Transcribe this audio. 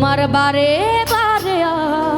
তোমার বারে বারে আ